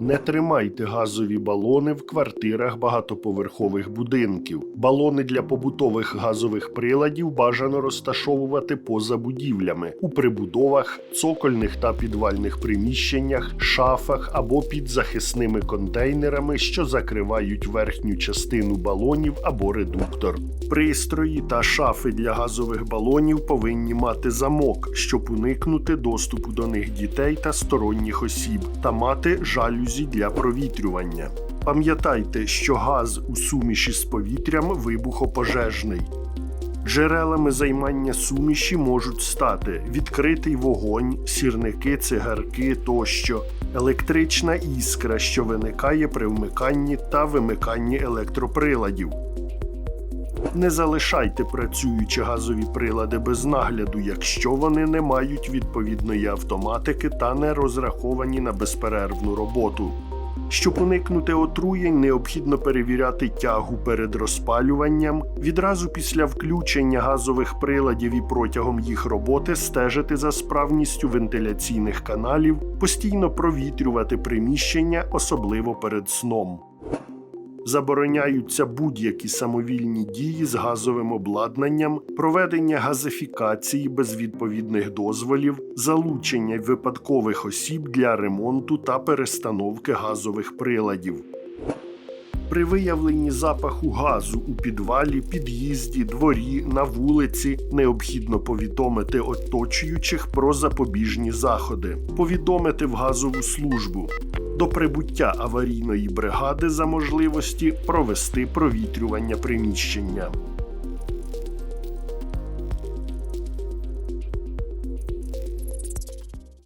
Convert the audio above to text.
Не тримайте газові балони в квартирах багатоповерхових будинків. Балони для побутових газових приладів бажано розташовувати поза будівлями у прибудовах, цокольних та підвальних приміщеннях, шафах або під захисними контейнерами, що закривають верхню частину балонів або редуктор. Пристрої та шафи для газових балонів повинні мати замок, щоб уникнути доступу до них дітей та сторонніх осіб, та мати жалюзі для провітрювання. Пам'ятайте, що газ у суміші з повітрям вибухопожежний. Джерелами займання суміші можуть стати відкритий вогонь, сірники, цигарки тощо, електрична іскра, що виникає при вмиканні та вимиканні електроприладів. Не залишайте працюючі газові прилади без нагляду, якщо вони не мають відповідної автоматики та не розраховані на безперервну роботу. Щоб уникнути отруєнь, необхідно перевіряти тягу перед розпалюванням, відразу після включення газових приладів і протягом їх роботи стежити за справністю вентиляційних каналів, постійно провітрювати приміщення, особливо перед сном. Забороняються будь-які самовільні дії з газовим обладнанням, проведення газифікації без відповідних дозволів, залучення випадкових осіб для ремонту та перестановки газових приладів. При виявленні запаху газу у підвалі, під'їзді, дворі, на вулиці необхідно повідомити оточуючих про запобіжні заходи, повідомити в газову службу. До прибуття аварійної бригади за можливості провести провітрювання приміщення.